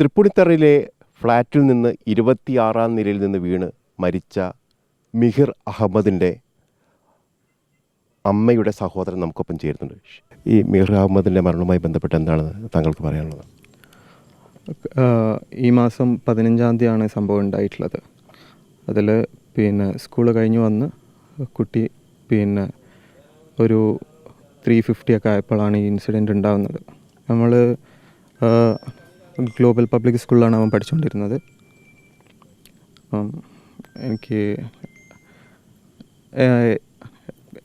തൃപ്പൂണിത്തറയിലെ ഫ്ലാറ്റിൽ നിന്ന് ഇരുപത്തിയാറാം നിലയിൽ നിന്ന് വീണ് മരിച്ച മിഹിർ അഹമ്മദിന്റെ അമ്മയുടെ സഹോദരൻ നമുക്കൊപ്പം ചേരുന്നുണ്ട്. ഈ മിഹിർ അഹമ്മദിന്റെ മരണവുമായി ബന്ധപ്പെട്ട് എന്താണ് താങ്കൾക്ക് പറയാനുള്ളത്? ഈ മാസം പതിനഞ്ചാം തീയതിയാണ് സംഭവം ഉണ്ടായിട്ടുള്ളത്. അതിൽ പിന്നെ സ്കൂൾ കഴിഞ്ഞ് വന്ന് കുട്ടി പിന്നെ ഒരു ത്രീ ഫിഫ്റ്റി ഒക്കെ ആയപ്പോഴാണ് ഈ ഇൻസിഡന്റ് ഉണ്ടാകുന്നത് നമ്മൾ ഗ്ലോബൽ പബ്ലിക് സ്കൂളിലാണ് അവൻ പഠിച്ചുകൊണ്ടിരുന്നത്. എനിക്ക്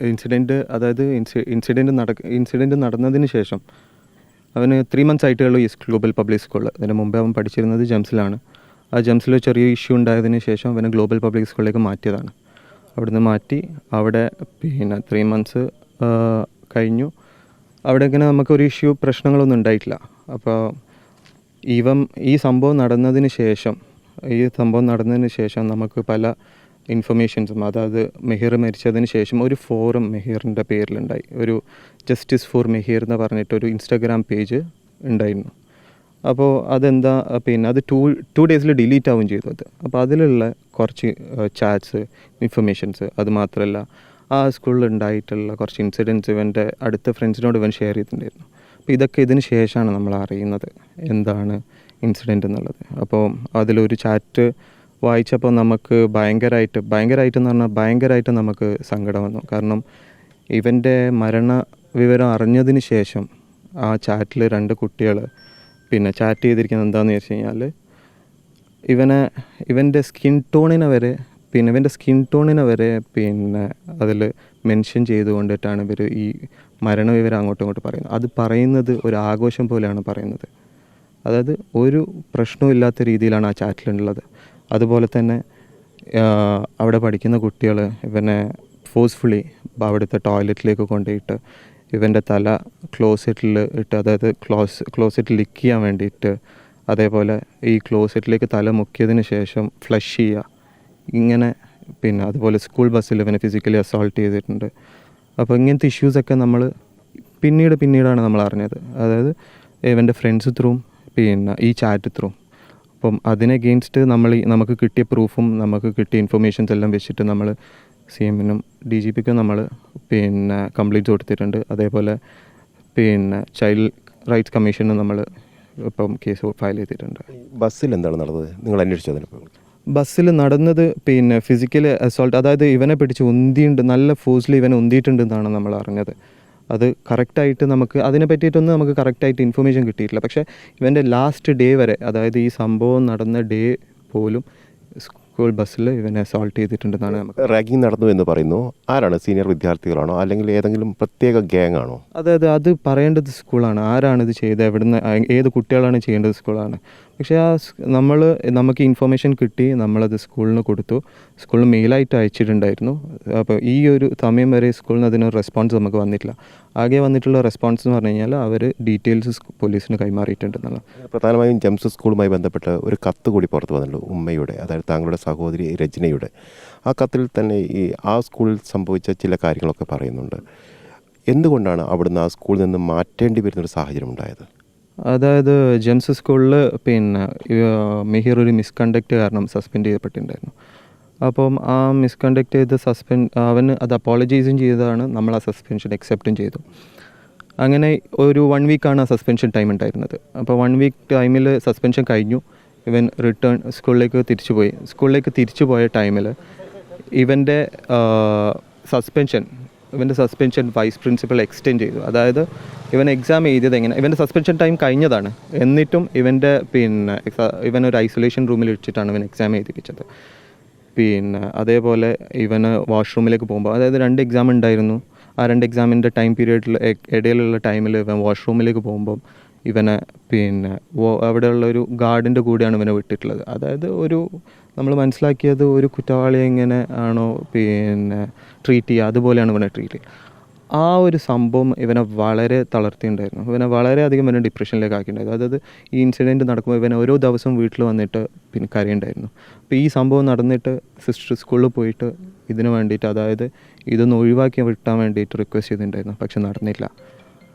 ഇൻസിഡന്റ് അതായത് ഇൻസി ഇൻസിഡന്റ് നട ഇൻസിഡന്റ് നടന്നതിന് ശേഷം അവന് ത്രീ മന്ത്സ് ആയിട്ടുള്ളൂ ഈ ഗ്ലോബൽ പബ്ലിക് സ്കൂളിൽ അതിന് മുമ്പേ അവൻ പഠിച്ചിരുന്നത് ജംസിലാണ്. ആ ജംസിൽ ചെറിയ ഇഷ്യൂ ഉണ്ടായതിന് ശേഷം അവനെ ഗ്ലോബൽ പബ്ലിക് സ്കൂളിലേക്ക് മാറ്റിയതാണ്. അവിടുന്ന് മാറ്റി അവിടെ പിന്നെ ത്രീ മന്ത്സ് കഴിഞ്ഞു. അവിടെ ഇങ്ങനെ നമുക്കൊരു ഇഷ്യൂ പ്രശ്നങ്ങളൊന്നും ഉണ്ടായിട്ടില്ല. അപ്പോൾ ഇവൻ ഈ സംഭവം നടന്നതിന് ശേഷം ഈ സംഭവം നടന്നതിന് ശേഷം നമുക്ക് പല ഇൻഫർമേഷൻസും അതായത് മെഹീർ മരിച്ചതിന് ശേഷം ഒരു ഫോറം മെഹീറിന്റെ പേരിലുണ്ടായി. ഒരു ജസ്റ്റിസ് ഫോർ മെഹീർ എന്ന് പറഞ്ഞിട്ടൊരു ഇൻസ്റ്റാഗ്രാം പേജ് ഉണ്ടായിരുന്നു. അപ്പോൾ അതെന്താ പിന്നെ അത് ടു ടു ഡേയ്സിൽ ഡിലീറ്റ് ആവുകയും ചെയ്തു അത്. അപ്പോൾ അതിലുള്ള കുറച്ച് ചാറ്റ്സ് ഇൻഫർമേഷൻസ് അത് മാത്രമല്ല ആ സ്കൂളിൽ ഉണ്ടായിട്ടുള്ള കുറച്ച് ഇൻസിഡൻസ് ഇവന്റെ അടുത്ത ഫ്രണ്ട്സിനോട് ഇവൻ ഷെയർ ചെയ്തിട്ടുണ്ടായിരുന്നു. അപ്പോൾ ഇതൊക്കെ ഇതിന് ശേഷമാണ് നമ്മൾ അറിയുന്നത് എന്താണ് ഇൻസിഡന്റ് എന്നുള്ളത്. അപ്പോൾ അതിലൊരു ചാറ്റ് വായിച്ചപ്പോൾ നമുക്ക് ഭയങ്കരമായിട്ട് ഭയങ്കരമായിട്ട് എന്ന് പറഞ്ഞാൽ ഭയങ്കരമായിട്ട് നമുക്ക് സങ്കടം വന്നു. കാരണം ഇവന്റെ മരണ വിവരം അറിഞ്ഞതിന് ശേഷം ആ ചാറ്റിൽ രണ്ട് കുട്ടികൾ പിന്നെ ചാറ്റ് ചെയ്തിരിക്കുന്നത് എന്താണെന്ന് വെച്ച് കഴിഞ്ഞാൽ ഇവനെ ഇവന്റെ സ്കിൻ ടോണിനെ വരെ പിന്നെ ഇവന്റെ സ്കിൻ ടോണിനെ വരെ പിന്നെ അതിൽ മെൻഷൻ ചെയ്തുകൊണ്ടിട്ടാണ് ഇവർ ഈ മരണവിവരം അങ്ങോട്ടും ഇങ്ങോട്ടും പറയുന്നു. അത് പറയുന്നത് ഒരു ആഘോഷം പോലെയാണ് പറയുന്നത്. അതായത് ഒരു പ്രശ്നവും ഇല്ലാത്ത രീതിയിലാണ് ആ ചാറ്റിലുള്ളത് അതുപോലെ തന്നെ അവിടെ പഠിക്കുന്ന കുട്ടികൾ ഇവനെ ഫോഴ്സ്ഫുള്ളി അവിടുത്തെ ടോയ്ലറ്റിലേക്ക് കൊണ്ടുപോയിട്ട് ഇവന്റെ തല ക്ലോസെറ്റിൽ ഇട്ട് അതായത് ക്ലോസ് ക്ലോസെറ്റ് ലിക്ക് ചെയ്യാൻ വേണ്ടിയിട്ട് അതേപോലെ ഈ ക്ലോസെറ്റിലേക്ക് തല മുക്കിയതിന് ശേഷം ഫ്ലഷ് ചെയ്യുക. ഇങ്ങനെ പിന്നെ അതുപോലെ സ്കൂൾ ബസ്സിൽ ഇവനെ ഫിസിക്കലി അസോൾട്ട് ചെയ്തിട്ടുണ്ട്. അപ്പോൾ ഇങ്ങനത്തെ ഇഷ്യൂസൊക്കെ നമ്മൾ പിന്നീട് പിന്നീടാണ് നമ്മൾ അറിഞ്ഞത്. അതായത് ഇവന്റെ ഫ്രണ്ട്സ് ത്രൂവും പിന്നെ ഈ ചാറ്റ് ത്രൂ അപ്പം അതിന് അഗെയിൻസ്റ്റ് നമ്മൾ നമുക്ക് കിട്ടിയ പ്രൂഫും നമുക്ക് കിട്ടിയ ഇൻഫർമേഷൻസ് എല്ലാം വെച്ചിട്ട് നമ്മൾ സി എമ്മിനും ഡി ജി പിക്കും നമ്മൾ പിന്നെ കംപ്ലീറ്റ് കൊടുത്തിട്ടുണ്ട്. അതേപോലെ പിന്നെ ചൈൽഡ് റൈറ്റ്സ് കമ്മീഷനും നമ്മൾ ഇപ്പം കേസ് ഫയൽ ചെയ്തിട്ടുണ്ട്. ബസ്സിൽ എന്താണ് നടന്നത്? നിങ്ങൾ അന്വേഷിച്ചു അതിനെ ബസ്സിൽ നടന്നത് പിന്നെ ഫിസിക്കൽ അസോൾട്ട് അതായത് ഇവനെ പിടിച്ച് ഉന്തിയുണ്ട് നല്ല ഫോഴ്സിൽ ഇവനെ ഉന്തിയിട്ടുണ്ട് എന്നാണ് നമ്മൾ അറിഞ്ഞത്. അത് കറക്റ്റായിട്ട് നമുക്ക് അതിനെ പറ്റിയിട്ടൊന്നും നമുക്ക് കറക്റ്റായിട്ട് ഇൻഫർമേഷൻ കിട്ടിയിട്ടില്ല. പക്ഷേ ഇവന്റെ ലാസ്റ്റ് ഡേ വരെ അതായത് ഈ സംഭവം നടന്ന ഡേ പോലും സ്കൂൾ ബസ്സിൽ ഇവനെ അസോൾട്ട് ചെയ്തിട്ടുണ്ടെന്നാണ് നമുക്ക് റാഗിങ് നടന്നു എന്ന് പറയുന്നു. ആരാണ്? സീനിയർ വിദ്യാർത്ഥികളാണോ? അല്ലെങ്കിൽ ഏതെങ്കിലും പ്രത്യേക ഗ്യാങ് ആണോ? അതായത് അത് പറയേണ്ടത് സ്കൂളാണ് ആരാണ് ഇത് ചെയ്തത് എവിടുന്ന് ഏത് കുട്ടികളാണ് ചെയ്യേണ്ടത് സ്കൂളാണ് പക്ഷേ ആ നമ്മൾ നമുക്ക് ഇൻഫർമേഷൻ കിട്ടി നമ്മളത് സ്കൂളിന് കൊടുത്തു. സ്കൂളിൽ മെയിലായിട്ട് അയച്ചിട്ടുണ്ടായിരുന്നു. അപ്പോൾ ഈ ഒരു സമയം വരെ സ്കൂളിൽ നിന്ന് അതിന് റെസ്പോൺസ് നമുക്ക് വന്നിട്ടില്ല. ആകെ വന്നിട്ടുള്ള റെസ്പോൺസ് എന്ന് പറഞ്ഞു കഴിഞ്ഞാൽ അവർ ഡീറ്റെയിൽസ് പോലീസിന് കൈമാറിയിട്ടുണ്ടെന്നുള്ള പ്രധാനമായും ജംസ് സ്കൂളുമായി ബന്ധപ്പെട്ട് ഒരു കത്ത് കൂടി പുറത്ത് വന്നിട്ടുണ്ട് ഉമ്മയുടെ അതായത് താങ്കളുടെ സഹോദരി രചനയുടെ ആ കത്തിൽ തന്നെ ഈ ആ സ്കൂളിൽ സംഭവിച്ച ചില കാര്യങ്ങളൊക്കെ പറയുന്നുണ്ട്. എന്തുകൊണ്ടാണ് അവിടുന്ന് ആ സ്കൂളിൽ നിന്ന് മാറ്റേണ്ടി വരുന്നൊരു സാഹചര്യം ഉണ്ടായത്? അതായത് ജെംസ് സ്കൂളിൽ പിന്നെ മിഹിർ ഒരു മിസ്കണ്ടക്ട് കാരണം സസ്പെൻഡ് ചെയ്യപ്പെട്ടിട്ടുണ്ടായിരുന്നു അപ്പം ആ മിസ്കണ്ടക്ട് ചെയ്ത് സസ്പെൻഡ് അവന് അത് അപ്പോളജൈസും ചെയ്തതാണ് നമ്മൾ ആ സസ്പെൻഷൻ അക്സെപ്റ്റും ചെയ്തു. അങ്ങനെ ഒരു വൺ വീക്കാണ് ആ സസ്പെൻഷൻ ടൈം ഉണ്ടായിരുന്നത് അപ്പോൾ വൺ വീക്ക് ടൈമിൽ സസ്പെൻഷൻ കഴിഞ്ഞു. ഇവൻ റിട്ടേൺ സ്കൂളിലേക്ക് തിരിച്ചു പോയി സ്കൂളിലേക്ക് തിരിച്ചു പോയ ടൈമിൽ ഇവന്റെ സസ്പെൻഷൻ ഇവന്റെ സസ്പെൻഷൻ വൈസ് പ്രിൻസിപ്പൽ എക്സ്റ്റെൻഡ് ചെയ്തു. അതായത് ഇവൻ എക്സാം എഴുതിയത് എങ്ങനെ ഇവന്റെ സസ്പെൻഷൻ ടൈം കഴിഞ്ഞതാണ്. എന്നിട്ടും ഇവന്റെ പിന്നെ ഇവൻ ഒരു ഐസൊലേഷൻ റൂമിൽ വെച്ചിട്ടാണ് ഇവൻ എക്സാം എഴുതിപ്പിച്ചത്. പിന്നെ അതേപോലെ ഇവന് വാഷ്റൂമിലേക്ക് പോകുമ്പോൾ അതായത് രണ്ട് എക്സാം ഉണ്ടായിരുന്നു. ആ രണ്ട് എക്സാമിന്റെ ടൈം പീരീഡിൽ ഇടയിലുള്ള ടൈമിൽ ഇവൻ വാഷ്റൂമിലേക്ക് പോകുമ്പം ഇവനെ പിന്നെ അവിടെയുള്ള ഒരു ഗാർഡിന്റെ കൂടെയാണ് ഇവനെ വിട്ടിട്ടുള്ളത്. അതായത് ഒരു നമ്മൾ മനസ്സിലാക്കിയത് ഒരു കുറ്റവാളി എങ്ങനെ ആണോ പിന്നെ ട്രീറ്റ് ചെയ്യുക അതുപോലെയാണ് ഇവനെ ട്രീറ്റ് ചെയ്യുക. ആ ഒരു സംഭവം ഇവനെ വളരെ തളർത്തിയിട്ടുണ്ടായിരുന്നു. ഇവനെ വളരെയധികം ഇവനെ ഡിപ്രഷനിലേക്ക് ആക്കിയിട്ടുണ്ടായിരുന്നു. അതായത് ഈ ഇൻസിഡന്റ് നടക്കുമ്പോൾ ഇവനെ ഓരോ ദിവസവും വീട്ടിൽ വന്നിട്ട് പിന്നെ കരയുണ്ടായിരുന്നു അപ്പോൾ ഈ സംഭവം നടന്നിട്ട് സിസ്റ്റർ സ്കൂളിൽ പോയിട്ട് ഇതിന് വേണ്ടിയിട്ട് അതായത് ഇതൊന്ന് ഒഴിവാക്കി വിട്ടാൻ വേണ്ടിയിട്ട് റിക്വസ്റ്റ് ചെയ്തിട്ടുണ്ടായിരുന്നു. പക്ഷെ നടന്നില്ല.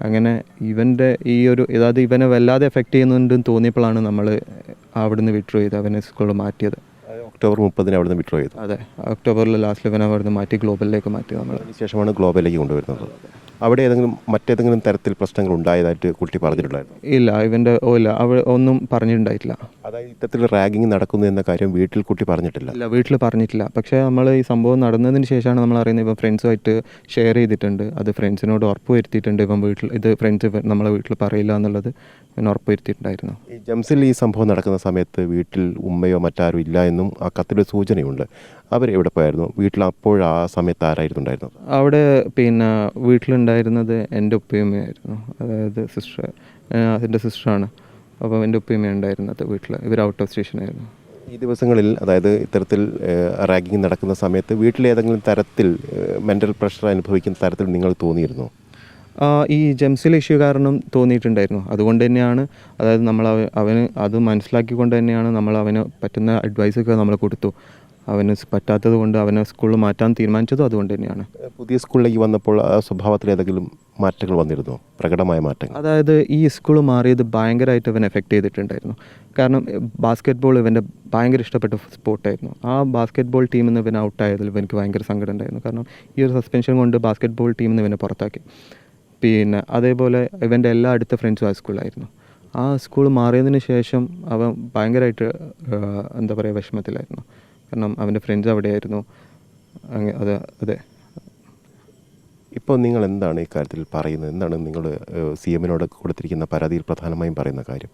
അങ്ങനെ ഇവന്റെ ഈ ഒരു അതായത് ഇവനെ വല്ലാതെ എഫക്റ്റ് ചെയ്യുന്നുണ്ടെന്ന് തോന്നിയപ്പോഴാണ് നമ്മൾ അവിടുന്ന് വിട്രോ ചെയ്ത് അവനെ സ്കൂളിൽ മാറ്റിയത്. ഒക്ടോബർ മുപ്പതിന് അവിടുന്ന് വിഡ്രോ ചെയ്തു. അതെ ഒക്ടോബറിൽ ലാസ്റ്റിൽ പിന്നെ അവിടുന്ന് മാറ്റി ഗ്ലോബലിലേക്ക് മാറ്റി നമ്മൾ അതിനുശേഷമാണ് ഗ്ലോബലിലേക്ക് കൊണ്ടുവരുന്നത്. അവിടെ ഏതെങ്കിലും മറ്റേതെങ്കിലും തരത്തിൽ പ്രശ്നങ്ങൾ ഉണ്ടായതായിട്ട് കുട്ടി പറഞ്ഞിട്ടുണ്ടായിരുന്നു? ഇല്ല ഇവന്റെ ഓ ഇല്ല അവ ഒന്നും പറഞ്ഞിട്ടുണ്ടായിട്ടില്ല. അതായത് ഇത്തരത്തിൽ റാഗിങ് നടക്കുന്നു എന്ന കാര്യം വീട്ടിൽ കുട്ടി പറഞ്ഞിട്ടില്ല. ഇല്ല വീട്ടിൽ പറഞ്ഞിട്ടില്ല. പക്ഷേ നമ്മൾ ഈ സംഭവം നടന്നതിന് ശേഷമാണ് നമ്മൾ അറിയുന്നത് ഇപ്പം ഫ്രണ്ട്സുമായിട്ട് ഷെയർ ചെയ്തിട്ടുണ്ട്. അത് ഫ്രണ്ട്സിനോട് ഉറപ്പ് വരുത്തിയിട്ടുണ്ട് ഇവൻ വീട്ടിൽ ഇത് ഫ്രണ്ട്സ് നമ്മളെ വീട്ടിൽ പറയില്ല എന്നുള്ളത് ഞാൻ ഉറപ്പ് വരുത്തിയിട്ടുണ്ടായിരുന്നു. ഈ ജംസിൽ ഈ സംഭവം നടക്കുന്ന സമയത്ത് വീട്ടിൽ ഉമ്മയോ മറ്റാരും ഇല്ല എന്നും ആ കത്തിലൊരു സൂചനയുണ്ട്. അവർ എവിടെ പോയായിരുന്നു? വീട്ടിൽ അപ്പോൾ ആ സമയത്ത് ആരായിരുന്നു ഉണ്ടായിരുന്നത്? അവിടെ പിന്നെ വീട്ടിലുണ്ടായിരുന്നത് എന്റെ ഉപ്പയമ്മയായിരുന്നു അതായത് സിസ്റ്റർ എന്റെ സിസ്റ്ററാണ് അപ്പോൾ എന്റെ ഉപ്പയമ്മ ഉണ്ടായിരുന്നത് വീട്ടിൽ. ഇവർ ഔട്ട് ഓഫ് സ്റ്റേഷനായിരുന്നു ഈ ദിവസങ്ങളിൽ അതായത് ഇത്തരത്തിൽ റാഗിങ് നടക്കുന്ന സമയത്ത് വീട്ടിലേതെങ്കിലും തരത്തിൽ മെന്റൽ പ്രഷർ അനുഭവിക്കുന്ന തരത്തിൽ നിങ്ങൾ തോന്നിയിരുന്നു? ഈ ജെംസിൽ ഇഷ്യൂ കാരണം തോന്നിയിട്ടുണ്ടായിരുന്നു. അതുകൊണ്ട് തന്നെയാണ് അതായത് നമ്മൾ അവ- അവന് അത് മനസ്സിലാക്കിക്കൊണ്ട് തന്നെയാണ് നമ്മൾ അവന് പറ്റുന്ന അഡ്വൈസൊക്കെ നമ്മൾ കൊടുത്തു. അവന് പറ്റാത്തത് കൊണ്ട് അവനെ സ്കൂളിൽ മാറ്റാൻ തീരുമാനിച്ചതും അതുകൊണ്ട് തന്നെയാണ്. പുതിയ സ്കൂളിലേക്ക് വന്നപ്പോൾ ആ സ്വഭാവത്തിൽ ഏതെങ്കിലും മാറ്റങ്ങൾ വന്നിരുന്നു? പ്രകടമായ മാറ്റങ്ങൾ? അതായത് ഈ സ്കൂൾ മാറിയത് ഭയങ്കരമായിട്ട് ഇവൻ എഫക്റ്റ് ചെയ്തിട്ടുണ്ടായിരുന്നു. കാരണം ബാസ്കറ്റ് ബോൾ ഇവന്റെ ഭയങ്കര ഇഷ്ടപ്പെട്ട സ്പോർട്ടായിരുന്നു. ആ ബാസ്കറ്റ് ബോൾ ടീമിൽ നിന്ന് ഇവൻ ഔട്ടായതിൽ ഇവനക്ക് ഭയങ്കര സങ്കടം ഉണ്ടായിരുന്നു. കാരണം ഈ ഒരു സസ്പെൻഷൻ കൊണ്ട് ബാസ്കറ്റ് ബോൾ ടീമിൽ നിന്ന് ഇവനെ പുറത്താക്കി. പിന്നെ അതേപോലെ ഇവന്റെ എല്ലാ അടുത്ത ഫ്രണ്ട്സും ആ സ്കൂളിലായിരുന്നു ആ സ്കൂൾ മാറിയതിന് ശേഷം അവൻ ഭയങ്കരമായിട്ട് എന്താ പറയുക വിഷമത്തിലായിരുന്നു. കാരണം അവന്റെ ഫ്രണ്ട്സ് അവിടെയായിരുന്നു. അങ്ങനെ അതെ അതെ. ഇപ്പോൾ നിങ്ങൾ എന്താണ് ഈ കാര്യത്തിൽ പറയുന്നത്? എന്താണ് നിങ്ങൾ സി എമ്മിനോട് കൊടുത്തിരിക്കുന്ന പരാതിയിൽ പ്രധാനമായും പറയുന്ന കാര്യം?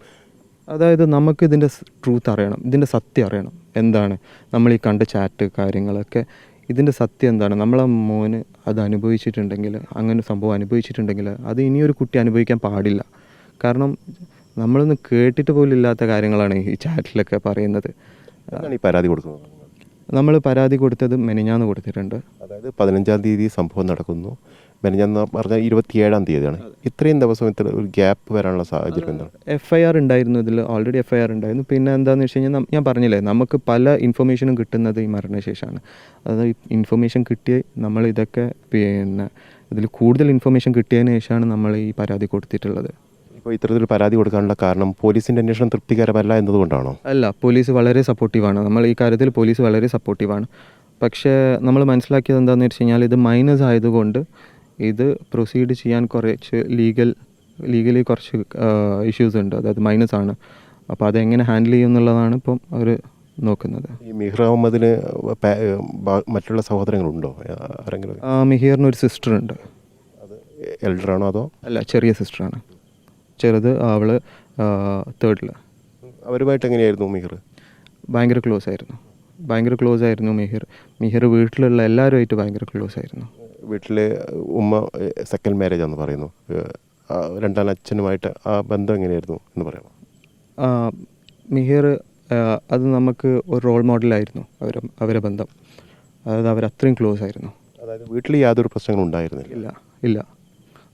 അതായത് നമുക്ക് ഇതിന്റെ ട്രൂത്ത് അറിയണം. ഇതിന്റെ സത്യം അറിയണം. എന്താണ്? നമ്മൾ ഈ കണ്ട ചാറ്റ് കാര്യങ്ങളൊക്കെ ഇതിന്റെ സത്യം എന്താണ്? നമ്മളെ മോന് അത് അനുഭവിച്ചിട്ടുണ്ടെങ്കിൽ അങ്ങനെ സംഭവം അനുഭവിച്ചിട്ടുണ്ടെങ്കിൽ അത് ഇനിയൊരു കുട്ടി അനുഭവിക്കാൻ പാടില്ല. കാരണം നമ്മളൊന്നും കേട്ടിട്ട് പോലും ഇല്ലാത്ത കാര്യങ്ങളാണ് ഈ ചാറ്റിലൊക്കെ പറയുന്നത്. ഈ പരാതി കൊടുക്കുന്നത്? നമ്മൾ പരാതി കൊടുത്തത് മെനിഞ്ഞാന്ന് കൊടുത്തിട്ടുണ്ട്. അതായത് പതിനഞ്ചാം തീയതി സംഭവം നടക്കുന്നു. മെനിഞ്ഞാന്ന് പറഞ്ഞാൽ ഇരുപത്തിയേഴാം തീയതിയാണ്. ഇത്രയും ദിവസം ഇത്ര ഒരു ഗ്യാപ്പ് വരാനുള്ള സാഹചര്യം എന്താണ്? എഫ് ഐ ആർ ഉണ്ടായിരുന്നു ഇതിൽ ഓൾറെഡി എഫ് ഐ ആർ ഉണ്ടായിരുന്നു. പിന്നെ എന്താണെന്ന് വെച്ച് കഴിഞ്ഞാൽ ഞാൻ പറഞ്ഞില്ലേ നമുക്ക് പല ഇൻഫർമേഷനും കിട്ടുന്നത് ഈ മരണശേഷമാണ്. അതായത് ഇൻഫർമേഷൻ കിട്ടിയ നമ്മൾ ഇതൊക്കെ പിന്നെ ഇതിൽ കൂടുതൽ ഇൻഫർമേഷൻ കിട്ടിയതിന് ശേഷമാണ് നമ്മൾ ഈ പരാതി കൊടുത്തിട്ടുള്ളത്. ഇപ്പോൾ ഇത്തരത്തിൽ പരാതി കൊടുക്കാനുള്ള കാരണം പോലീസിന്റെ അന്വേഷണം തൃപ്തികരമല്ല എന്നതുകൊണ്ടാണോ? അല്ല പോലീസ് വളരെ സപ്പോർട്ടീവാണ് നമ്മൾ ഈ കാര്യത്തിൽ പോലീസ് വളരെ സപ്പോർട്ടീവാണ് പക്ഷേ നമ്മൾ മനസ്സിലാക്കിയത് എന്താണെന്ന് വെച്ച് കഴിഞ്ഞാൽ ഇത് മൈനസ് ആയതുകൊണ്ട് ഇത് പ്രൊസീഡ് ചെയ്യാൻ കുറച്ച് ലീഗൽ ലീഗലി കുറച്ച് ഇഷ്യൂസ് ഉണ്ട്. അതായത് മൈനസ് ആണ്. അപ്പോൾ അതെങ്ങനെ ഹാൻഡിൽ ചെയ്യും എന്നുള്ളതാണ് ഇപ്പം അവർ നോക്കുന്നത്. ഈ മിഹിർ അഹമ്മദിന് മറ്റുള്ള സഹോദരങ്ങളുണ്ടോ? ആരെങ്കിലും? ആ, മിഹിറിന് ഒരു സിസ്റ്റർ ഉണ്ട്. അത് എൽഡറാണോ അതോ? അല്ല ചെറിയ സിസ്റ്ററാണ് ചെറുത് അവൾ തേർഡിൽ അവരുമായിട്ട് എങ്ങനെയായിരുന്നു മിഹിർ? ഭയങ്കര ക്ലോസ് ആയിരുന്നു. ഭയങ്കര ക്ലോസ് ആയിരുന്നു മിഹിർ. മിഹിർ വീട്ടിലുള്ള എല്ലാവരുമായിട്ട് ഭയങ്കര ക്ലോസ് ആയിരുന്നു. വീട്ടിലെ ഉമ്മ സെക്കൻഡ് മാരേജ് ആണെന്ന് പറയുന്നു. രണ്ടാം അച്ഛനുമായിട്ട് ആ ബന്ധം എങ്ങനെയായിരുന്നു എന്ന് പറയാമോ? മിഹിർ അത് നമുക്ക് ഒരു റോൾ മോഡലായിരുന്നു അവർ അവരെ ബന്ധം. അതായത് അവരത്രയും ക്ലോസ് ആയിരുന്നു. അതായത് വീട്ടിൽ യാതൊരു പ്രശ്നങ്ങളും ഉണ്ടായിരുന്നില്ല. ഇല്ല ഇല്ല.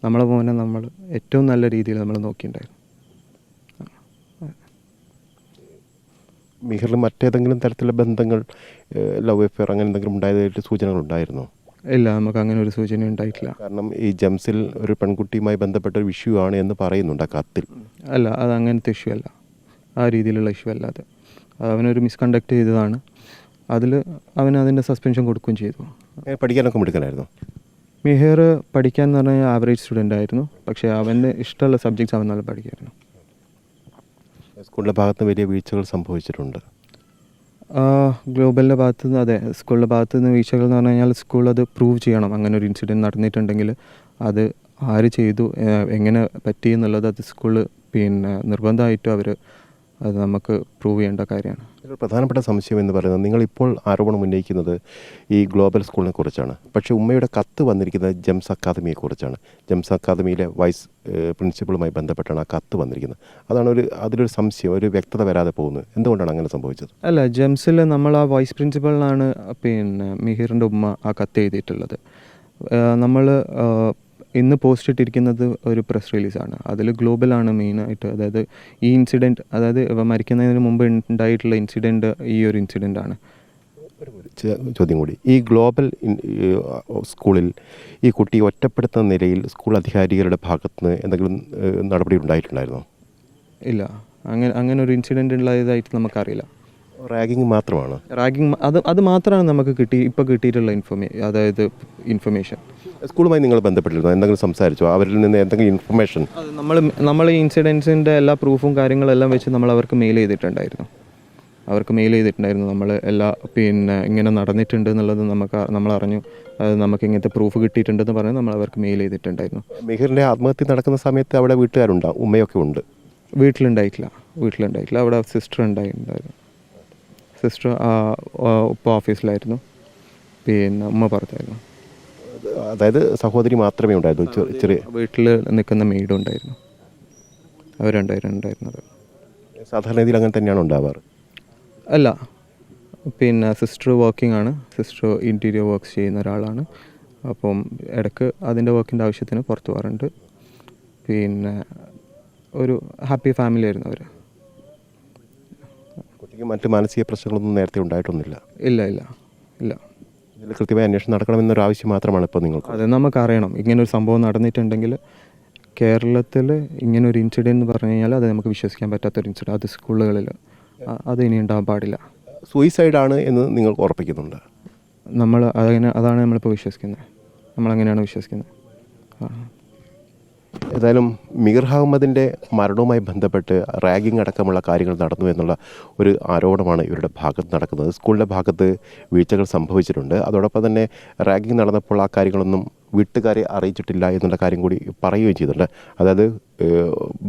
നമ്മളെ മോനെ നമ്മൾ ഏറ്റവും നല്ല രീതിയിൽ നമ്മൾ നോക്കിയിട്ടുണ്ടായിരുന്നു. മിഹിറിൽ മറ്റേതെങ്കിലും തരത്തിലുള്ള ബന്ധങ്ങൾ ലവ് അഫെയർ അങ്ങനെ എന്തെങ്കിലും ഉണ്ടായതായിട്ട് സൂചനകൾ ഉണ്ടായിരുന്നോ? ഇല്ല നമുക്ക് അങ്ങനെ ഒരു സൂചന ഉണ്ടായിട്ടില്ല. കാരണം ഈ ജംസിൽ ഒരു പെൺകുട്ടിയുമായി ബന്ധപ്പെട്ട ഒരു ഇഷ്യൂ ആണ് എന്ന് പറയുന്നുണ്ട് ആ കത്തിൽ. അല്ല അത് അങ്ങനത്തെ ഇഷ്യൂ അല്ല. ആ രീതിയിലുള്ള ഇഷ്യൂ അല്ലാതെ അത്. അവനൊരു മിസ്കണ്ടക്ട് ചെയ്തതാണ്. അതിൽ അവൻ അതിന്റെ സസ്പെൻഷൻ കൊടുക്കുകയും ചെയ്തു. പഠിക്കാനൊക്കെ മിടുക്കനായിരുന്നു? മിഹിർ പഠിക്കാൻ എന്ന് പറഞ്ഞാൽ ആവറേജ് സ്റ്റുഡന്റ് ആയിരുന്നു. പക്ഷേ അവന്റെ ഇഷ്ടമുള്ള സബ്ജക്ട്സ് അവൻ നല്ല പഠിക്കുമായിരുന്നു സ്കൂളിന്റെ ഭാഗത്ത് വലിയ വീഴ്ചകൾ സംഭവിച്ചിട്ടുണ്ട്. ഗ്ലോബലിന്റെ ഭാഗത്ത് നിന്ന് അതെ സ്കൂളിന്റെ ഭാഗത്ത് നിന്ന് വീഴ്ചകൾ എന്ന് പറഞ്ഞു കഴിഞ്ഞാൽ സ്കൂൾ അത് പ്രൂവ് ചെയ്യണം. അങ്ങനെ ഒരു ഇൻസിഡന്റ് നടന്നിട്ടുണ്ടെങ്കിൽ അത് ആര് ചെയ്തു എങ്ങനെ പറ്റി എന്നുള്ളത് അത് സ്കൂളിൽ പിന്നെ നിർബന്ധമായിട്ടും അവർ അത് നമുക്ക് പ്രൂവ് ചെയ്യേണ്ട കാര്യമാണ്. ഒരു പ്രധാനപ്പെട്ട സംശയം എന്ന് പറയുന്നത് നിങ്ങൾ ഇപ്പോൾ ആരോപണം ഉന്നയിക്കുന്നത് ഈ ഗ്ലോബൽ സ്കൂളിനെ കുറിച്ചാണ്. പക്ഷേ ഉമ്മയുടെ കത്ത് വന്നിരിക്കുന്നത് ജംസ് അക്കാദമിയെ കുറിച്ചാണ്. ജംസ് അക്കാദമിയിലെ വൈസ് പ്രിൻസിപ്പളുമായി ബന്ധപ്പെട്ടാണ് ആ കത്ത് വന്നിരിക്കുന്നത്. അതാണ് ഒരു അതിലൊരു സംശയം ഒരു വ്യക്തത വരാതെ പോകുന്നത് എന്തുകൊണ്ടാണ് അങ്ങനെ സംഭവിച്ചത്? അല്ല ജെംസിൽ നമ്മൾ ആ വൈസ് പ്രിൻസിപ്പളിനാണ് പിന്നെ മിഹിറിന്റെ ഉമ്മ ആ കത്ത് എഴുതിയിട്ടുള്ളത്. നമ്മൾ ഇന്ന് പോസ്റ്റ് ഇട്ടിരിക്കുന്നത് ഒരു പ്രസ് റിലീസാണ് അതിൽ ഗ്ലോബലാണ് മെയിനായിട്ട് അതായത് ഈ ഇൻസിഡന്റ് അതായത് മരിക്കുന്നതിന് മുമ്പ് ഉണ്ടായിട്ടുള്ള ഇൻസിഡന്റ് ഈ ഒരു ഇൻസിഡന്റ് ആണ്. ചോദ്യം കൂടി. ഈ ഗ്ലോബൽ സ്കൂളിൽ ഈ കുട്ടി ഒറ്റപ്പെടുത്തുന്ന നിലയിൽ സ്കൂൾ അധികാരികളുടെ ഭാഗത്ത് നിന്ന് എന്തെങ്കിലും നടപടി ഉണ്ടായിട്ടുണ്ടായിരുന്നോ? ഇല്ല. അങ്ങനെ അങ്ങനെ ഒരു ഇൻസിഡന്റ് ഉള്ളതായിട്ട് നമുക്കറിയില്ല. റാഗിങ് മാത്രമാണ്? റാഗിങ് അത് അത് മാത്രമാണ് നമുക്ക് കിട്ടി ഇപ്പോൾ കിട്ടിയിട്ടുള്ള ഇൻഫർമേ അതായത് ഇൻഫർമേഷൻ സ്കൂളുമായി നിങ്ങൾ ബന്ധപ്പെട്ടിരുന്നു? എന്തെങ്കിലും സംസാരിച്ചോ? അവരിൽ നിന്ന് എന്തെങ്കിലും ഇൻഫർമേഷൻ നമ്മൾ നമ്മൾ ഈ ഇൻസിഡൻസിന്റെ എല്ലാ പ്രൂഫും കാര്യങ്ങളെല്ലാം വെച്ച് നമ്മൾ അവർക്ക് മെയിൽ ചെയ്തിട്ടുണ്ടായിരുന്നു. അവർക്ക് മെയിൽ ചെയ്തിട്ടുണ്ടായിരുന്നു. നമ്മൾ എല്ലാ പിന്നെ ഇങ്ങനെ നടന്നിട്ടുണ്ട് എന്നുള്ളത് നമുക്ക് നമ്മൾ അറിഞ്ഞു. അത് നമുക്ക് ഇങ്ങനത്തെ പ്രൂഫ് കിട്ടിയിട്ടുണ്ടെന്ന് പറഞ്ഞ് നമ്മൾ അവർക്ക് മെയിൽ ചെയ്തിട്ടുണ്ടായിരുന്നു. മിഹിറിന്റെ ആത്മഹത്യ നടക്കുന്ന സമയത്ത് അവിടെ വീട്ടുകാരുണ്ടോ? ഉമ്മയൊക്കെ ഉണ്ട്. വീട്ടിലുണ്ടായിട്ടില്ല. വീട്ടിലുണ്ടായിട്ടില്ല. അവിടെ സിസ്റ്റർ ഉണ്ടായിട്ടുണ്ടായിരുന്നു സിസ്റ്റർ ഉപ്പ ഓഫീസിലായിരുന്നു. പിന്നെ ഉമ്മ പുറത്തായിരുന്നു. അതായത് സഹോദരി മാത്രമേ ഉണ്ടായിരുന്നു ചെറിയ വീട്ടിൽ നിൽക്കുന്ന മെയ്ഡും ഉണ്ടായിരുന്നു. അവരുണ്ടായിരുന്നു ഉണ്ടായിരുന്നത്. സാധാരണ രീതിയിൽ അങ്ങനെ തന്നെയാണ് ഉണ്ടാവാറ്? അല്ല. പിന്നെ സിസ്റ്റർ വർക്കിംഗ് ആണ്. സിസ്റ്റർ ഇന്റീരിയർ വർക്ക്സ് ചെയ്യുന്ന ഒരാളാണ്. അപ്പം ഇടയ്ക്ക് അതിന്റെ വർക്കിന്റെ ആവശ്യത്തിന് പുറത്തു പോകാറുണ്ട്. പിന്നെ ഒരു ഹാപ്പി ഫാമിലി ആയിരുന്നു അവർ കുട്ടിക്ക് മറ്റ് മാനസിക പ്രശ്നങ്ങളൊന്നും നേരത്തെ ഉണ്ടായിട്ടൊന്നുമില്ല. ഇല്ല ഇല്ല ഇല്ല. ഇതിൽ കൃത്യമായ അന്വേഷണം നടക്കണമെന്നൊരു ആവശ്യം മാത്രമാണ് ഇപ്പോൾ നിങ്ങൾക്ക്. അത് നമുക്കറിയണം. ഇങ്ങനൊരു സംഭവം നടന്നിട്ടുണ്ടെങ്കിൽ കേരളത്തിൽ ഇങ്ങനെ ഒരു ഇൻസിഡന്റ് എന്ന് പറഞ്ഞു കഴിഞ്ഞാൽ അത് നമുക്ക് വിശ്വസിക്കാൻ പറ്റാത്തൊരു ഇൻസിഡന്റ് അത് സ്കൂളുകളിൽ. അത് ഇനി ഉണ്ടാകാൻ പാടില്ല. സൂയിസൈഡാണ് എന്ന് നിങ്ങൾ ഉറപ്പിക്കുന്നുണ്ട്. നമ്മൾ അതങ്ങനെ അതാണ് നമ്മളിപ്പോൾ വിശ്വസിക്കുന്നത്. നമ്മളങ്ങനെയാണ് വിശ്വസിക്കുന്നത്. ആ. ഏതായാലും മീർ അഹമ്മദിന്റെ മരണവുമായി ബന്ധപ്പെട്ട് റാഗിംഗ് അടക്കമുള്ള കാര്യങ്ങൾ നടന്നു എന്നുള്ള ഒരു ആരോപണമാണ് ഇവരുടെ ഭാഗത്ത് നടക്കുന്നത്. സ്കൂളിന്റെ ഭാഗത്ത് വീഴ്ചകൾ സംഭവിച്ചിട്ടുണ്ട്. അതോടൊപ്പം തന്നെ റാഗിംഗ് നടന്നപ്പോൾ ആ കാര്യങ്ങളൊന്നും വീട്ടുകാരെ അറിയിച്ചിട്ടില്ല എന്നുള്ള കാര്യം കൂടി പറയുകയും ചെയ്തിട്ടുണ്ട്. അതായത്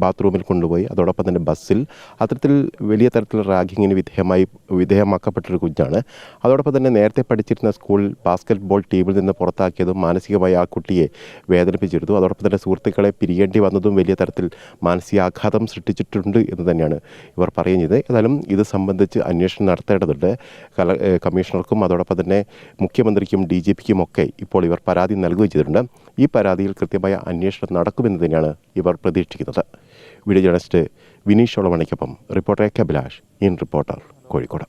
ബാത്റൂമിൽ കൊണ്ടുപോയി. അതോടൊപ്പം തന്നെ ബസ്സിൽ. അത്തരത്തിൽ വലിയ തരത്തിലുള്ള റാഗിങ്ങിന് വിധേയമായി വിധേയമാക്കപ്പെട്ടൊരു കുഞ്ഞാണ്. അതോടൊപ്പം തന്നെ നേരത്തെ പഠിച്ചിരുന്ന സ്കൂൾ ബാസ്കറ്റ് ബോൾ ടീമിൽ നിന്ന് പുറത്താക്കിയതും മാനസികമായി ആ കുട്ടിയെ വേദനിപ്പിച്ചിരുന്നു. അതോടൊപ്പം തന്നെ സുഹൃത്തുക്കളെ പിരിയേണ്ടി വന്നതും വലിയ തരത്തിൽ മാനസികാഘാതം സൃഷ്ടിച്ചിട്ടുണ്ട് എന്ന് തന്നെയാണ് ഇവർ പറയുന്നത്. ഏതായാലും ഇത് സംബന്ധിച്ച് അന്വേഷണം നടത്തേണ്ടതുണ്ട്. കല കമ്മീഷണർക്കും അതോടൊപ്പം തന്നെ മുഖ്യമന്ത്രിക്കും ഡി ജി പിക്കും ഒക്കെ ഇപ്പോൾ ഇവർ പരാതി നൽകുകയും ചെയ്തിട്ടുണ്ട്. ഈ പരാതിയിൽ കൃത്യമായ അന്വേഷണം നടക്കുമെന്ന് തന്നെയാണ് ഇവർ പ്രതീക്ഷിക്കുന്നത്. Video journalist Vineesh ഒളവണിക്കൊപ്പം reporter K Abhilash in reporter Kozhikode.